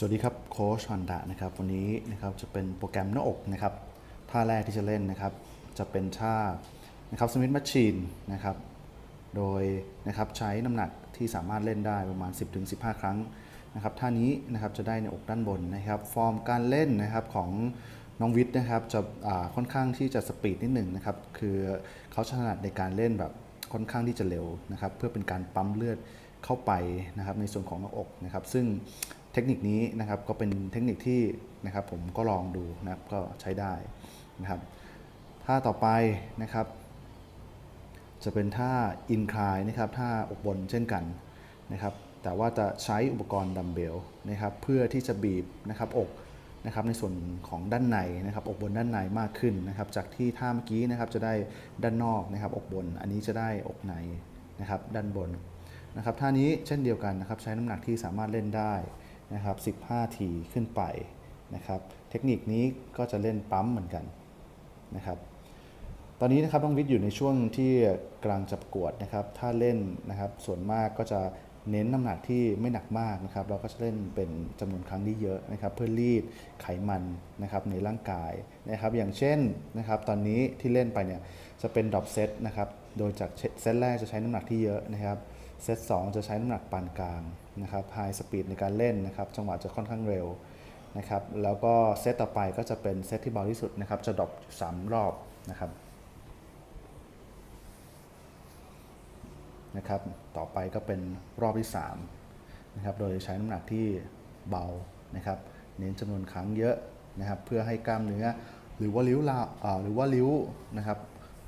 สวัสดีครับโค้ชฮันดะนะครับวันนี้นะครับจะเป็นโปรแกรมหน้าอกนะครับท่าแรกที่จะเล่นนะครับ จะเป็นท่านะครับสมิธมัชชีนนะครับโดยนะครับใช้น้ำหนักที่สามารถเล่นได้ประมาณ 10-15 ครั้งนะครับท่านี้นะครับจะได้ในอกด้านบนนะครับฟอร์มการเล่นนะครับของน้องวิทย์นะครับจะค่อนข้างที่จะสปีดนิดหนึ่งนะครับคือเขาถนัดในการเล่นแบบค่อนข้างที่จะเร็วนะครับเพื่อเป็นการปั๊มเลือดเข้าไปนะครับในส่วนของหน้าอกนะครับซึ่ง ทคนิคนี้นะครับก็เป็นเทคนิคที่นะครับผมก็ลองดูนะครับก็ใช้ได้นะครับท่าต่อไปนะครับ จะเป็นท่าอินคลายนะครับท่าอกบนเช่นกันนะครับ แต่ว่าจะใช้อุปกรณ์ดัมเบลนะครับเพื่อที่จะบีบนะครับอกนะครับในส่วนของด้านในนะครับอกบนด้านในมากขึ้นนะครับ จากที่ท่าเมื่อกี้นะครับจะได้ด้านนอกนะครับอกบน อันนี้จะได้อกในนะครับด้านบนนะครับท่านี้เช่นเดียวกันนะครับใช้น้ำหนักที่สามารถเล่นได้ นะครับ15 ทีขึ้นไปนะครับเทคนิคนี้ก็จะเล่นปั๊มเหมือนกันนะครับตอนนี้นะครับน้องวิทย์อยู่ในช่วงที่กลังจะประกวดนะครับถ้าเล่นนะครับส่วนมากก็จะเน้นน้ำหนักที่ไม่หนักมากนะครับเราก็จะเล่นเป็นจำนวนครั้งที่เยอะนะครับเพื่อรีดไขมันนะครับในร่างกายนะครับอย่างเช่นนะครับตอนนี้ที่เล่นไปเนี่ยจะเป็นดรอปเซตนะครับโดยจากเซตแรกจะใช้น้ำหนักที่เยอะนะครับ เซตสองจะใช้น้ำหนักปานกลางนะครับไฮสปีดในการเล่นนะครับจังหวะจะค่อนข้างเร็วนะครับแล้วก็เซตต่อไปก็จะเป็นเซตที่เบาที่สุดนะครับจะดรอปสามรอบนะครับนะครับต่อไปก็เป็นรอบที่3นะครับโดยใช้น้ำหนักที่เบานะครับเน้นจำนวนครั้งเยอะนะครับเพื่อให้กล้ามเนื้อหรือว่าริ้วลาอ่าหรือว่าริ้วนะครับ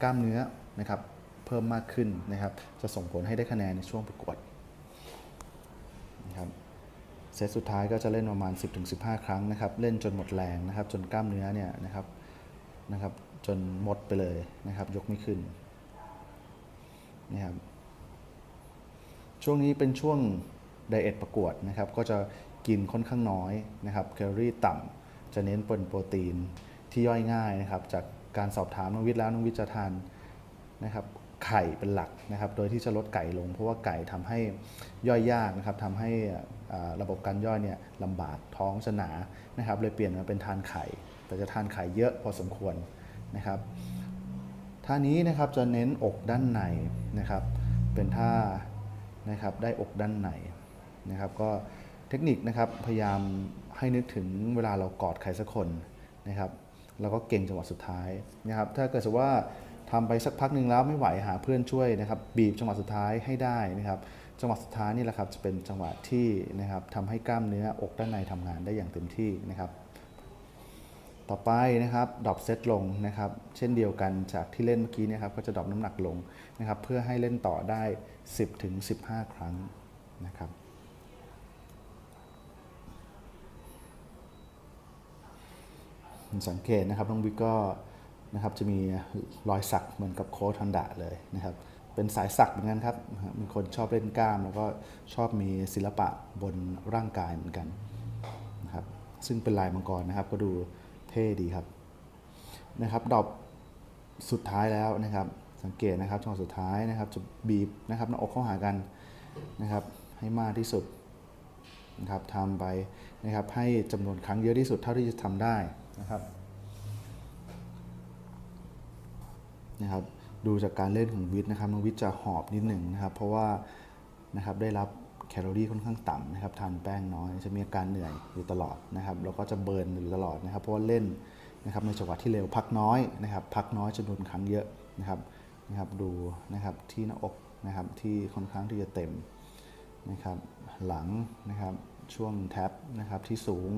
กล้ามเนื้อนะครับ เพิ่มมากขึ้นนะครับ จะส่งผลให้ได้คะแนนในช่วงประกวดนะครับเซตสุดท้ายก็จะเล่นประมาณ 10-15 ครั้งนะครับ เล่นจนหมดแรงนะครับ จนกล้ามเนื้อเนี่ยนะครับนะครับ จนหมดไปเลยนะครับ ยกไม่ขึ้นนะครับ ช่วงนี้เป็นช่วงไดเอทประกวดนะครับ ก็จะกินค่อนข้างน้อยนะครับแคลอรี่ต่ำจะเน้นเป็นโปรตีนที่ย่อยง่ายนะครับ จากการสอบถามน้องวิทย์แล้วน้องวิทย์จะทานนะครับ ไข่เป็นหลักนะครับ โดยที่จะลดไก่ลง เพราะว่าไก่ทำให้ย่อยยากนะครับทำให้อ่าระบบการย่อยเนี่ยลำบากท้องจะหนานะครับ เลยเปลี่ยนมาเป็นทานไข่ แต่จะทานไข่เยอะพอสมควรนะครับท่านี้นะครับจะเน้นอกด้านในนะครับเป็นท่านะครับได้อกด้านในนะครับก็เทคนิคนะครับพยายามให้นึกถึงเวลาเรากอดใครสักคนนะครับแล้วก็เก่งจังหวะสุดท้ายนะครับถ้าเกิดว่า ทำไปสักพักหนึ่งแล้วไม่ไหวหาเพื่อนช่วยนะครับบีบจังหวะสุดท้ายให้ได้นะครับจังหวะสุดท้ายนี่แหละครับจะเป็นจังหวะที่นะครับทำให้กล้ามเนื้ออกด้านในทำงานได้อย่างเต็มที่นะครับต่อไปนะครับดรอปเซตลงนะครับเช่นเดียวกันจากที่เล่นเมื่อกี้นะครับก็จะดรอปน้ำหนักลงนะครับเพื่อให้เล่นต่อได้ 10ถึง15 ครั้งนะครับสังเกตนะครับน้องบิ๊กก็ นะครับจะมีรอยสักเหมือนกับโค้ชฮันดะเลยนะครับเป็นสายสักเหมือนกันครับมีคนชอบเล่นกล้าม แล้วก็ชอบมีศิลปะบนร่างกายเหมือนกันนะครับซึ่งเป็นลายมังกรนะครับ ก็ดูเท่ดีครับนะครับดอกสุดท้ายแล้วนะครับ สังเกตนะครับช่องสุดท้ายนะครับจะบีบนะครับหน้าอกเข้าหากันนะครับให้มากที่สุดนะครับทำไปนะครับให้จำนวนครั้งเยอะที่สุดเท่าที่จะทำได้นะครับ นะครับดูจากการเล่นของวิทย์นะครับน้องวิทย์จะหอบนิดหนึ่งนะครับ เพราะว่านะครับได้รับแคลอรี่ค่อนข้างต่ำนะครับทานแป้งน้อยจะมีอาการเหนื่อยอยู่ตลอดนะครับแล้วก็จะเบิร์นอยู่ตลอดนะครับเพราะว่าเล่นนะครับในจังหวะที่เร็วพักน้อยนะครับ พักน้อยจำนวนครั้งเยอะนะครับนะครับดูนะครับที่หน้าอกนะครับที่ค่อนข้างที่จะเต็มนะครับหลังนะครับช่วงแท็บนะครับที่สูง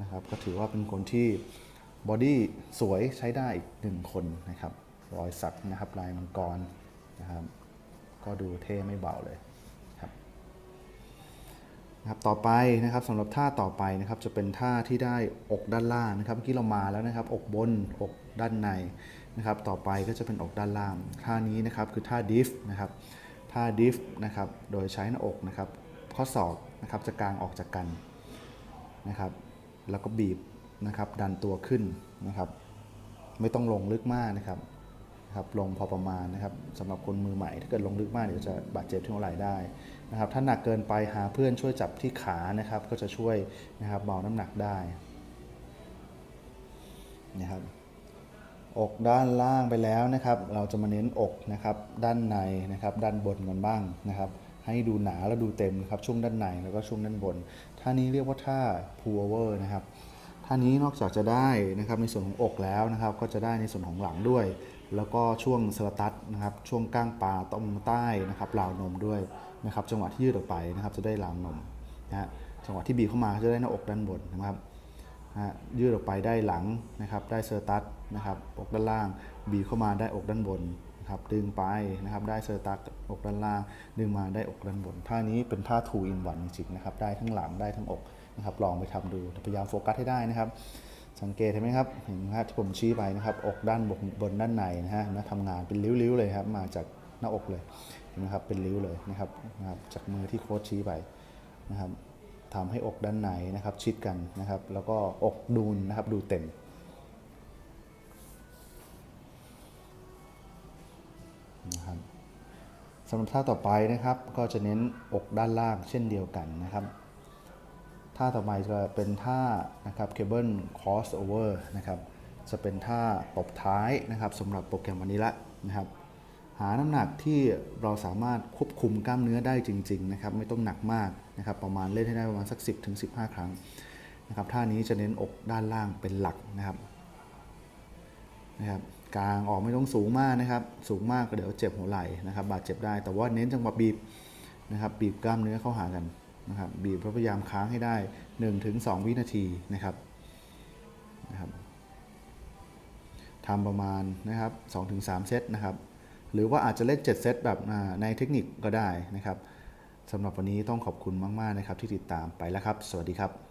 นะครับก็ถือว่าเป็นคนที่บอดี้สวยใช้ได้อีกหนึ่งคนนะครับ รอยสักนะครับลายมังกรนะครับ ก็ดูเท่ไม่เบาเลยครับนะครับต่อไปนะครับสำหรับท่าต่อไปนะครับ จะเป็นท่าที่ได้อกด้านล่างนะครับเมื่อกี้เรามาแล้วนะครับ อกบนอกด้านในนะครับ ต่อไปก็จะเป็นอกด้านล่างท่านี้นะครับคือท่าดิฟนะครับท่าดิฟนะครับโดยใช้หน้าอกนะครับ ข้อศอกนะครับจะกางออกจากกันนะครับ แล้วก็บีบนะครับดันตัวขึ้นนะครับ ไม่ต้องลงลึกมากนะครับ นะครับลงพอประมาณนะครับสำหรับคนมือใหม่ ถ้าเกิดลงลึกมากเดี๋ยวจะบาดเจ็บที่หัวไหล่ได้นะครับถ้าหนักเกินไปหาเพื่อนช่วยจับที่ขานะครับ ก็จะช่วยนะครับเบาน้ำหนักได้นะครับอกด้านล่างไปแล้วนะครับ เราจะมาเน้นอกนะครับด้านในนะครับด้านบนกันบ้างนะครับ ให้ดูหนาและดูเต็มนะครับช่วงด้านในแล้วก็ช่วงด้านบนท่านี้เรียกว่าท่า pull over นะครับ ท่านี้นอกจากจะได้นะครับในส่วนของอกแล้วนะครับ ก็จะได้ในส่วนของหลังด้วย แล้วก็ช่วงสะตัดนะครับ ช่วงก้างปลาต้มใต้นะครับราวนมด้วยนะครับ จังหวะที่ยืดออกไปนะครับ จะได้ราวนมนะฮะจังหวะที่บีเข้ามาจะได้หน้าอกด้านบนนะครับนะฮะยืดออกไปได้หลังนะครับ ได้เซอร์ตัสนะครับอกด้านล่าง บีเข้ามาได้อกด้านบนนะครับ ดึงไปนะครับ ได้เซอร์ตัสอกด้านล่าง ดึงมาได้อกด้านบน ท่านี้เป็นท่า two in one จริงๆนะครับ ได้ทั้งหลังได้ทั้งอก นะครับลองไปทำดูพยายามโฟกัสให้ได้นะครับ สังเกตเห็นไหมครับเห็นไหมครับที่ผมชี้ไปนะครับ อกด้านบนบนด้านในนะฮะนะทำงานเป็นริ้วๆเลยครับ มาจากหน้าอกเลยเห็นไหมครับเป็นริ้วเลยนะครับนะครับ จากมือที่โค้ชชี้ไปนะครับทำให้อกด้านในนะครับ ชิดกันนะครับ แล้วก็อกดูนนะครับดูเต็มนะครับสำหรับท่าต่อไปนะครับ ก็จะเน้นอกด้านล่างเช่นเดียวกันนะครับ ท่าต่อไปจะเป็นท่านะครับเคเบิลคอสโอเวอร์นะครับ จะเป็นท่าตบท้ายนะครับสำหรับโปรแกรมวันนี้ละนะครับ หาน้ำหนักที่เราสามารถควบคุมกล้ามเนื้อได้จริงๆนะครับ ไม่ต้องหนักมากนะครับ ประมาณเล่นให้ได้ประมาณสัก 10ถึง15 ครั้งนะครับท่านี้จะเน้นอกด้านล่างเป็นหลักนะครับนะครับกลางออกไม่ต้องสูงมากนะครับ สูงมากก็เดี๋ยวเจ็บหัวไหล่นะครับ บาดเจ็บได้แต่ว่าเน้นจังหวะบีบนะครับ บีบกล้ามเนื้อเข้าหากัน นะครับบีบพยายามค้างให้ได้ 1-2 วินาทีนะครับนะครับทำประมาณนะครับ2-3 เซตนะครับ หรือว่าอาจจะเล่น 7 เซตแบบในเทคนิคก็ได้นะครับสำหรับวันนี้ต้องขอบคุณมาก ๆ นะครับที่ติดตามไปแล้วครับ สวัสดีครับ